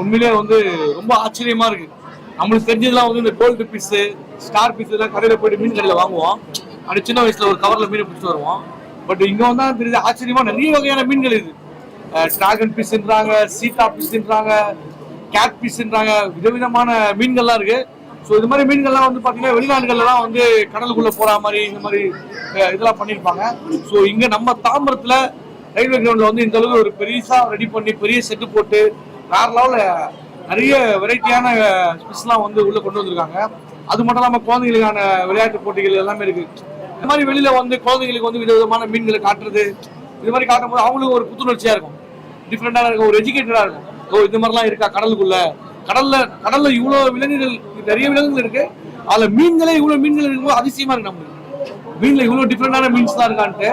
உண்மையிலேயே வந்து ரொம்ப ஆச்சரியமா இருக்கு. நம்மளுக்கு தெரிஞ்சதுலாம் வந்து இந்த கோல்டு பீஸ் ஸ்டார் பீஸ் எல்லாம் கடையில போயிட்டு மீன் கடையில வாங்குவோம். அப்படி சின்ன வயசுல ஒரு கவர்ல மீன் பிடிச்சிட்டு வருவோம். பட் இங்க வந்தா தெரியுது ஆச்சரியமா நிறைய வகையான மீன்கள் இது. டிராகன் பீஸ்ன்றாங்க சீட்டா பீஸ்ன்றாங்க கேட் பீஸ்ன்றாங்க விதவிதமான மீன்கள்லாம் இருக்கு. ஸோ இது மாதிரி மீன்கள்லாம் வந்து பார்த்தீங்கன்னா வெளிநாடுகள்லாம் வந்து கடலுக்குள்ள போற மாதிரி இந்த மாதிரி இதெல்லாம் பண்ணியிருப்பாங்க. ஸோ இங்க நம்ம தாம்பரத்துல ரயில்வே கிரவுண்ட்ல வந்து இந்த அளவுக்கு ஒரு பெருசா ரெடி பண்ணி பெரிய செட்டு போட்டு வேற லெவலில் நிறைய வெரைட்டியான ஸ்பெஷலாம் வந்து உள்ளே கொண்டு வந்திருக்காங்க. அது மட்டும் இல்லாமல் குழந்தைகளுக்கான விளையாட்டு போட்டிகள் எல்லாமே இருக்குது இந்த மாதிரி வெளியில் வந்து குழந்தைங்களுக்கு வந்து விதவிதமான மீன்களை காட்டுறது இது மாதிரி காட்டும்போது அவங்களுக்கு ஒரு புத்துணர்ச்சியாக இருக்கும். டிஃப்ரெண்ட்டாக இருக்கும் ஒரு எஜுகேட்டடாக இருக்கும். ஓ இந்த மாதிரிலாம் இருக்கா கடலுக்குள்ளே? கடலில் கடலில் இவ்வளோ விலங்குகள் நிறைய விலங்குகள் இருக்குது அதில் மீன்களே இவ்வளோ மீன்கள் இருக்கும்போது அதிசயமாக இருக்குது நம்மளுக்கு. மீனில் இவ்வளோ டிஃப்ரெண்டான மீன்ஸ் தான் இருக்கான்ட்டு.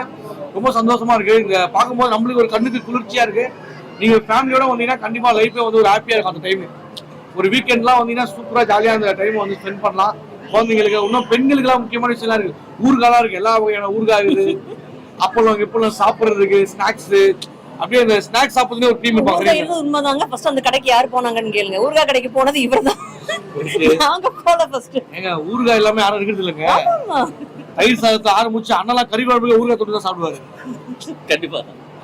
ரொம்ப சந்தோஷமாக இருக்குது இங்கே பார்க்கும்போது நம்மளுக்கு ஒரு கண்ணுக்கு குளிர்ச்சியாக இருக்குது நீங்க ஃபேமிலியோட வந்தீங்கன்னா கண்டிப்பா லைஃபே வந்து ஒரு ஹாப்பியா இருக்கும் அந்த டைம் ஒரு வீக்கெண்ட்லாம் வந்தீங்கன்னா சூப்பரா ஜாலியா அந்த டைம் வந்து ஸ்பெண்ட் பண்ணலாம். குழந்தைங்களுக்கு இன்னும் பெண்களுக்குலாம் முக்கியமான விஷயம்லாம் இருக்கு. ஊறுகாலாம் இருக்கு. எல்லா வகையான ஊறுகாய் இருக்குது. அப்பளம் இப்பளம் சாப்பிடுறதுக்கு ஸ்நாக்ஸ் அப்படியே அந்த ஸ்நாக்ஸ் சாப்பிடுறதுக்கு ஒரு டீம் இருப்பாங்க. உண்மைதாங்க. ஃபர்ஸ்ட் அந்த கடைக்கு யார் போனாங்கன்னு கேளுங்க. ஊறுகாய் கடைக்கு போனது இவர்தான். நாங்க போல ஃபர்ஸ்ட் ஏங்க ஊறுகாய் எல்லாமே யாரும் இருக்கிறது இல்லைங்க. தயிர் சாதத்தை ஆரம்பிச்சு அண்ணெல்லாம் கறி குழம்புக்கு ஊறுகாய் தொட்டு தான் சாப்பிடுவாரு. கண்டிப்பா.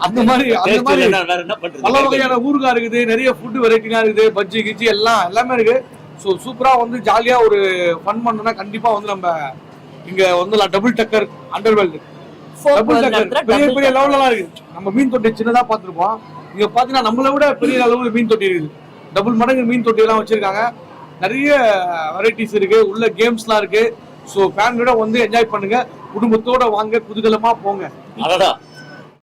அந்த மாதிரி அந்த மாதிரி இல்லைன்னா வேற என்ன பல பண்றது வகையான ஊறுகாய் இருக்குது நிறைய ஃபுட் வெரைட்டிலாம் இருக்குது பஜ்ஜி கிஜ்ஜி எல்லாம் எல்லாமே இருக்கு ஸோ சூப்பரா வந்து ஜாலியா ஒரு ஃபன் பண்ணணும்னா கண்டிப்பா வந்து நம்ம இங்க வந்து டபுள் டக்கர் அண்டர்வேல்டு டபுள் டக்கர் பெரிய பெரிய லெவல்லாம் இருக்கு நம்ம மீன் தொட்டி சின்னதா பார்த்திருப்போம். இங்க பாத்தீங்கன்னா நம்மளை விட பெரிய அளவுல மீன் தொட்டி இருக்குது. டபுள் மடங்கு மீன் தொட்டி எல்லாம் வச்சிருக்காங்க. நிறைய வெரைட்டிஸ் இருக்கு உள்ள கேம்ஸ்லாம் இருக்கு. ஸோ ஃபேமிலியோட வந்து என்ஜாய் பண்ணுங்க. குடும்பத்தோட வாங்க குதூகலமா போங்க. அதான்.